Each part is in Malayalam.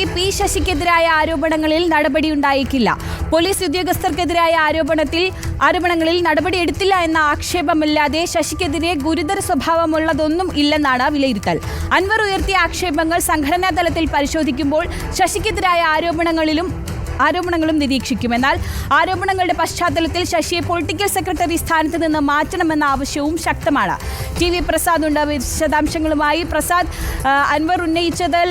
സെക്രട്ടറി പി ശശിക്കെതിരായ ആരോപണങ്ങളിൽ നടപടിയുണ്ടായേക്കില്ല. പോലീസ് ഉദ്യോഗസ്ഥർക്കെതിരായ ആരോപണത്തിൽ ആരോപണങ്ങളിൽ നടപടിയെടുത്തില്ല എന്ന ആക്ഷേപമില്ലാതെ ശശിക്കെതിരെ ഗുരുതര സ്വഭാവമുള്ളതൊന്നും ഇല്ലെന്നാണ് വിലയിരുത്തൽ. അൻവർ ഉയർത്തിയ ആക്ഷേപങ്ങൾ സംഘടനാ തലത്തിൽ പരിശോധിക്കുമ്പോൾ ശശിക്കെതിരായ ആരോപണങ്ങളിലും ആരോപണങ്ങളും നിരീക്ഷിക്കും. എന്നാൽ ആരോപണങ്ങളുടെ പശ്ചാത്തലത്തിൽ ശശിയെ പൊളിറ്റിക്കൽ സെക്രട്ടറി സ്ഥാനത്ത് നിന്ന് മാറ്റണമെന്ന ആവശ്യവും ശക്തമാണ്. ടി വി പ്രസാദ് ഉണ്ട്. വിശദാംശങ്ങളുമായി പ്രസാദ് അൻവർ ഉന്നയിച്ചതിൽ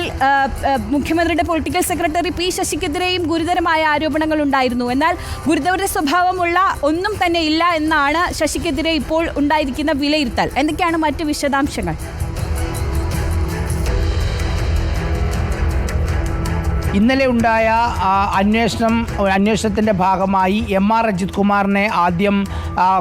മുഖ്യമന്ത്രിയുടെ പൊളിറ്റിക്കൽ സെക്രട്ടറി പി ശശിക്കെതിരെയും ഗുരുതരമായ ആരോപണങ്ങൾ ഉണ്ടായിരുന്നു. എന്നാൽ ഗുരുതര സ്വഭാവമുള്ള ഒന്നും തന്നെ ഇല്ല എന്നാണ് ശശിക്കെതിരെ ഇപ്പോൾ ഉണ്ടായിരിക്കുന്ന വിലയിരുത്തൽ. എന്തൊക്കെയാണ് മറ്റ് വിശദാംശങ്ങൾ? ഇന്നലെ ഉണ്ടായ അന്വേഷണം അന്വേഷണത്തിന്റെ ഭാഗമായി എം ആർ അജിത് കുമാറിനെ ആദ്യം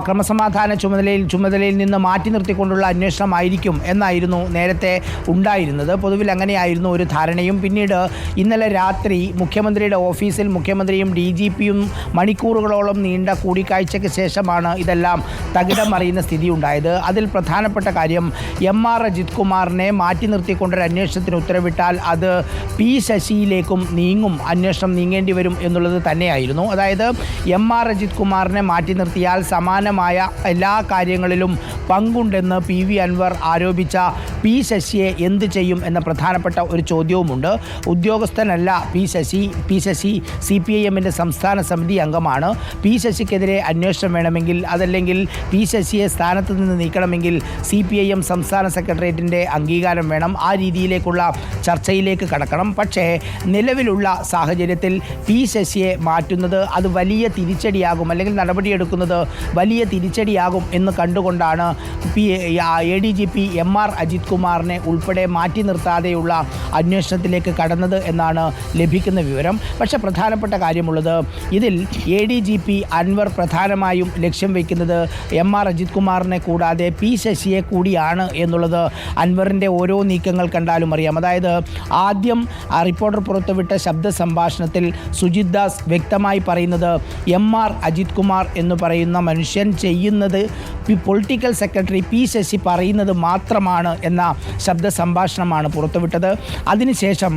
ക്രമസമാധാന ചുമതലയിൽ ചുമതലയിൽ നിന്ന് മാറ്റി നിർത്തിക്കൊണ്ടുള്ള അന്വേഷണമായിരിക്കും എന്നായിരുന്നു നേരത്തെ ഉണ്ടായിരുന്നത്. പൊതുവിൽ അങ്ങനെയായിരുന്നു ഒരു ധാരണയും. പിന്നീട് ഇന്നലെ രാത്രി മുഖ്യമന്ത്രിയുടെ ഓഫീസിൽ മുഖ്യമന്ത്രിയും ഡി ജി പിയും മണിക്കൂറുകളോളം നീണ്ട കൂടിക്കാഴ്ചയ്ക്ക് ശേഷമാണ് ഇതെല്ലാം തകിടമറിയുന്ന സ്ഥിതി ഉണ്ടായത് അതിൽ പ്രധാനപ്പെട്ട കാര്യം എം ആർ അജിത് കുമാറിനെ മാറ്റി നിർത്തിക്കൊണ്ടൊരു അന്വേഷണത്തിന് ഉത്തരവിട്ടാൽ അത് പി ശശിയിലേക്കും നീങ്ങും അന്വേഷണം നീങ്ങേണ്ടി വരും എന്നുള്ളത് തന്നെയായിരുന്നു. അതായത് എം ആർ അജിത് കുമാറിനെ മാറ്റി നിർത്തിയാൽ സമാനമായ എല്ലാ കാര്യങ്ങളിലും പങ്കുണ്ടെന്ന് പി വി അൻവർ ആരോപിച്ച പി ശശിയെ എന്ത് ചെയ്യും എന്ന പ്രധാനപ്പെട്ട ഒരു ചോദ്യവുമുണ്ട്. ഉദ്യോഗസ്ഥനല്ല P Sasi P Sasi C P I എമ്മിന്റെ സംസ്ഥാന സമിതി അംഗമാണ്. പി ശശിക്കെതിരെ അന്വേഷണം വേണമെങ്കിൽ അതല്ലെങ്കിൽ പി ശശിയെ സ്ഥാനത്ത് നിന്ന് നീക്കണമെങ്കിൽ സി പി ഐ എം സംസ്ഥാന സെക്രട്ടേറിയറ്റിന്റെ അംഗീകാരം വേണം. ആ രീതിയിലേക്കുള്ള ചർച്ചയിലേക്ക് കടക്കണം. പക്ഷേ നിലവിലുള്ള സാഹചര്യത്തിൽ പി ശശിയെ മാറ്റുന്നത് അത് വലിയ തിരിച്ചടിയാകും അല്ലെങ്കിൽ നടപടിയെടുക്കുന്നത് വലിയ തിരിച്ചടിയാകും എന്ന് കണ്ടുകൊണ്ടാണ് P A D G P M R Ajith കുമാറിനെ ഉൾപ്പെടെ മാറ്റി നിർത്താതെയുള്ള അന്വേഷണത്തിലേക്ക് കടന്നത് എന്നാണ് ലഭിക്കുന്ന വിവരം. പക്ഷേ പ്രധാനപ്പെട്ട കാര്യമുള്ളത് ഇതിൽ A D G P Anvar പ്രധാനമായും ലക്ഷ്യം വയ്ക്കുന്നത് എം ആർ അജിത് കുമാറിനെ കൂടാതെ പി ശശിയെ കൂടിയാണ് എന്നുള്ളത് അൻവറിന്റെ ഓരോ നീക്കങ്ങൾ കണ്ടാലും അറിയാം. അതായത് ആദ്യം റിപ്പോർട്ടർ പുറത്തുവിട്ട ശബ്ദ സംഭാഷണത്തിൽ സുജിത് ദാസ് വ്യക്തമായി പറയുന്നത് എം ആർ അജിത് കുമാർ എന്ന് പറയുന്ന മനുഷ്യൻ ചെയ്യുന്നത് പൊളിറ്റിക്കൽ സെക്രട്ടറി പി ശശി പറയുന്നത് മാത്രമാണ് എന്ന ശബ്ദ സംഭാഷണമാണ് പുറത്തുവിട്ടത്. അതിനുശേഷം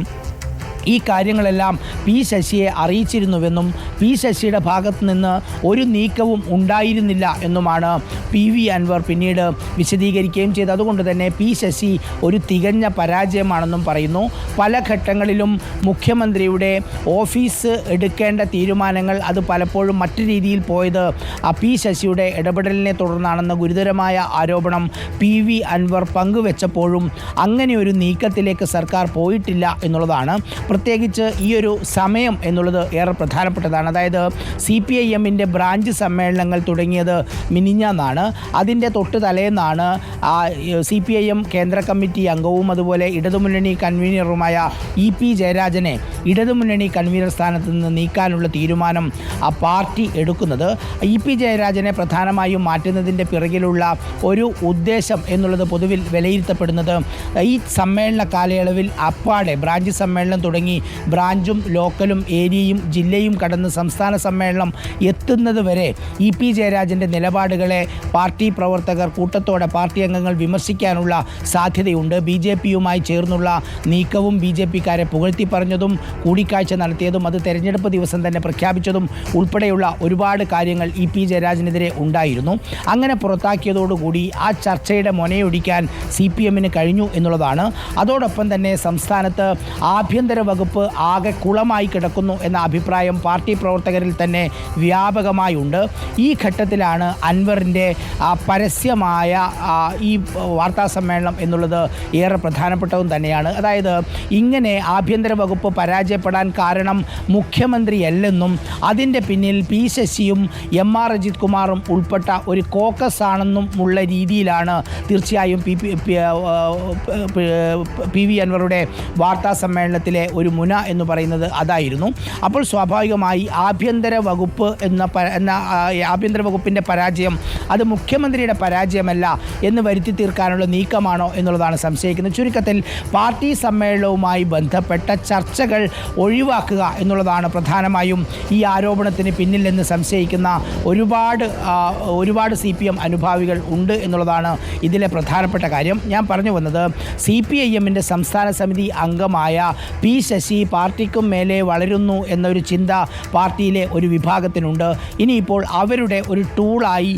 ഈ കാര്യങ്ങളെല്ലാം പി ശശിയെ അറിയിച്ചിരുന്നുവെന്നും പി ശശിയുടെ ഭാഗത്ത് നിന്ന് ഒരു നീക്കവും ഉണ്ടായിരുന്നില്ല എന്നുമാണ് പി വി അൻവർ പിന്നീട് വിശദീകരിക്കുകയും ചെയ്തത്. അതുകൊണ്ട് തന്നെ പി ശശി ഒരു തികഞ്ഞ പരാജയമാണെന്നും പറയുന്നു. പല ഘട്ടങ്ങളിലും മുഖ്യമന്ത്രിയുടെ ഓഫീസ് എടുക്കേണ്ട തീരുമാനങ്ങൾ അത് പലപ്പോഴും മറ്റു രീതിയിൽ പോയത് ആ പി ശശിയുടെ ഇടപെടലിനെ തുടർന്നാണെന്ന ഗുരുതരമായ ആരോപണം പി വി അൻവർ പങ്കുവെച്ചപ്പോഴും അങ്ങനെ ഒരു നീക്കത്തിലേക്ക് സർക്കാർ പോയിട്ടില്ല എന്നുള്ളതാണ്. പ്രത്യേകിച്ച് ഈ ഒരു സമയം എന്നുള്ളത് ഏറെ പ്രധാനപ്പെട്ടതാണ്. അതായത് സി പി ഐ എമ്മിന്റെ ബ്രാഞ്ച് സമ്മേളനങ്ങൾ തുടങ്ങിയത് മിനിഞ്ഞാന്നാണ്. അതിന്റെ തൊട്ട് തലേന്നാണ് സി പി ഐ എം കേന്ദ്ര കമ്മിറ്റി അംഗവും അതുപോലെ ഇടതുമുന്നണി കൺവീനറുമായ ഇ പി ജയരാജനെ ഇടതുമുന്നണി കൺവീനർ സ്ഥാനത്ത് നിന്ന് നീക്കാനുള്ള തീരുമാനം ആ പാർട്ടി എടുക്കുന്നത്. ഇ പി ജയരാജനെ പ്രധാനമായും മാറ്റുന്നതിന്റെ പിറകിലുള്ള ഒരു ഉദ്ദേശം എന്നുള്ളത് പൊതുവിൽ വിലയിരുത്തപ്പെടുന്നത് ഈ സമ്മേളന കാലയളവിൽ അപ്പാടെ ബ്രാഞ്ച് സമ്മേളനം തുടങ്ങി ബ്രാഞ്ചും ലോക്കലും ഏരിയയും ജില്ലയും കടന്ന് സംസ്ഥാന സമ്മേളനം എത്തുന്നത് വരെ ഇ പി ജയരാജന്റെ നിലപാടുകളെ പാർട്ടി പ്രവർത്തകർ കൂട്ടത്തോടെ പാർട്ടി അംഗങ്ങൾ വിമർശിക്കാനുള്ള സാധ്യതയുണ്ട്. ബി ജെ പിയുമായി ചേർന്നുള്ള നീക്കവും ബി ജെ പിക്കാരെ പുകഴ്ത്തി പറഞ്ഞതും കൂടിക്കാഴ്ച നടത്തിയതും അത് തെരഞ്ഞെടുപ്പ് ദിവസം തന്നെ പ്രഖ്യാപിച്ചതും ഉൾപ്പെടെയുള്ള ഒരുപാട് കാര്യങ്ങൾ ഇ പി ജയരാജനെതിരെ ഉണ്ടായിരുന്നു. അങ്ങനെ പുറത്താക്കിയതോടുകൂടി ആ ചർച്ചയുടെ മൊനയൊടിക്കാൻ സി പി എമ്മിന് കഴിഞ്ഞു എന്നുള്ളതാണ്. അതോടൊപ്പം തന്നെ സംസ്ഥാനത്ത് ആഭ്യന്തര വകുപ്പ് ആകെ കുളമായി കിടക്കുന്നു എന്ന അഭിപ്രായം പാർട്ടി പ്രവർത്തകരിൽ തന്നെ വ്യാപകമായുണ്ട് ഈ ഘട്ടത്തിലാണ് അൻവറിന്റെ പരസ്യമായ ഈ വാർത്താ സമ്മേളനം എന്നുള്ളത് ഏറെ പ്രധാനപ്പെട്ടതും തന്നെയാണ് അതായത് ഇങ്ങനെ ആഭ്യന്തര വകുപ്പ് പരാജയപ്പെടാൻ കാരണം മുഖ്യമന്ത്രിയല്ലെന്നും അതിന്റെ പിന്നിൽ പി ശശിയും എം ആർ അജിത് കുമാറും ഉൾപ്പെട്ട ഒരു കോക്കസ് ആണെന്നും ഉള്ള രീതിയിലാണ് തീർച്ചയായും പി- പി വി അൻവറുടെ വാർത്താ സമ്മേളനത്തിലെ ഒരു മുന എന്ന് പറയുന്നത് അതായിരുന്നു. അപ്പോൾ സ്വാഭാവികമായി ആഭ്യന്തര വകുപ്പ് എന്ന എന്ന ആഭ്യന്തര വകുപ്പിന്റെ പരാജയം അത് മുഖ്യമന്ത്രിയുടെ പരാജയമല്ല എന്ന് വരുത്തി തീർക്കാനുള്ള നീക്കമാണോ എന്നുള്ളതാണ് സംശയിക്കുന്നത്. ചുരുക്കത്തിൽ പാർട്ടി സമ്മേളനവുമായി ബന്ധപ്പെട്ട ചർച്ചകൾ ഒഴിവാക്കുക എന്നുള്ളതാണ് പ്രധാനമായും ഈ ആരോപണത്തിന് പിന്നിൽ എന്ന് സംശയിക്കുന്ന ഒരുപാട് ഒരുപാട് സി പി എം അനുഭാവികൾ ഉണ്ട് എന്നുള്ളതാണ് ഇതിലെ പ്രധാനപ്പെട്ട കാര്യം. ഞാൻ പറഞ്ഞു വന്നത് സി പി ഐ എമ്മിന്റെ സംസ്ഥാന സമിതി അംഗമായ പി ശശി പാർട്ടിക്കും മേലെ വളരുന്നു എന്നൊരു ചിന്ത പാർട്ടിയിലെ ഒരു വിഭാഗത്തിനുണ്ട്. ഇനിയിപ്പോൾ അവരുടെ ഒരു ടൂളായി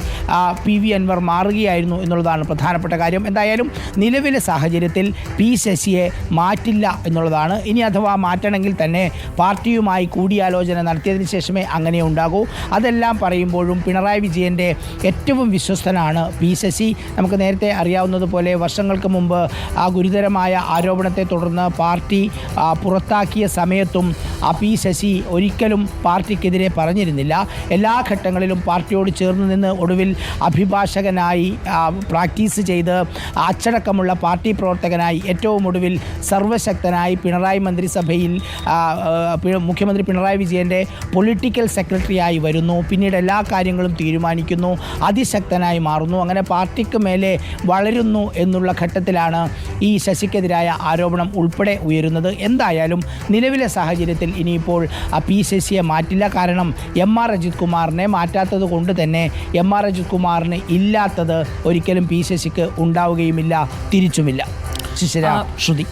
പി വി അൻവർ മാറുകയായിരുന്നു എന്നുള്ളതാണ് പ്രധാനപ്പെട്ട കാര്യം. എന്തായാലും നിലവിലെ സാഹചര്യത്തിൽ പി ശശിയെ മാറ്റില്ല എന്നുള്ളതാണ്. ഇനി അഥവാ മാറ്റണമെങ്കിൽ തന്നെ പാർട്ടിയുമായി കൂടിയാലോചന നടത്തിയതിന് ശേഷമേ അങ്ങനെ ഉണ്ടാകൂ. അതെല്ലാം പറയുമ്പോഴും പിണറായി വിജയന്റെ ഏറ്റവും വിശ്വസ്തനാണ് പി ശശി. നമുക്ക് നേരത്തെ അറിയാവുന്നതുപോലെ വർഷങ്ങൾക്ക് മുമ്പ് ആ ഗുരുതരമായ ആരോപണത്തെ തുടർന്ന് പാർട്ടി ataque e orçamento ആ പി ശശി ഒരിക്കലും പാർട്ടിക്കെതിരെ പറഞ്ഞിരുന്നില്ല. എല്ലാ ഘട്ടങ്ങളിലും പാർട്ടിയോട് ചേർന്ന് നിന്ന് ഒടുവിൽ അഭിഭാഷകനായി പ്രാക്ടീസ് ചെയ്ത് അച്ചടക്കമുള്ള പാർട്ടി പ്രവർത്തകനായി ഏറ്റവും ഒടുവിൽ സർവശക്തനായി പിണറായി മന്ത്രിസഭയിൽ മുഖ്യമന്ത്രി പിണറായി വിജയന്റെ പൊളിറ്റിക്കൽ സെക്രട്ടറിയായി വരുന്നു. പിന്നീട് എല്ലാ കാര്യങ്ങളും തീരുമാനിക്കുന്നു. അതിശക്തനായി മാറുന്നു. അങ്ങനെ പാർട്ടിക്ക് മേലെ വളരുന്നു എന്നുള്ള ഘട്ടത്തിലാണ് ഈ ശശിക്കെതിരായ ആരോപണം ഉൾപ്പെടെ ഉയരുന്നത്. എന്തായാലും നിലവിലെ സാഹചര്യത്തിൽ ഇനിയിപ്പോൾ ആ പി സിയെ മാറ്റില്ല. കാരണം എം ആർ അജിത് കുമാറിനെ മാറ്റാത്തത് കൊണ്ട് തന്നെ എം ആർ അജിത് കുമാറിന് ഇല്ലാത്തത് ഒരിക്കലും പി സി സിക്ക് ഉണ്ടാവുകയുമില്ല തിരിച്ചുമില്ല. ശിശിര ശ്രുതി.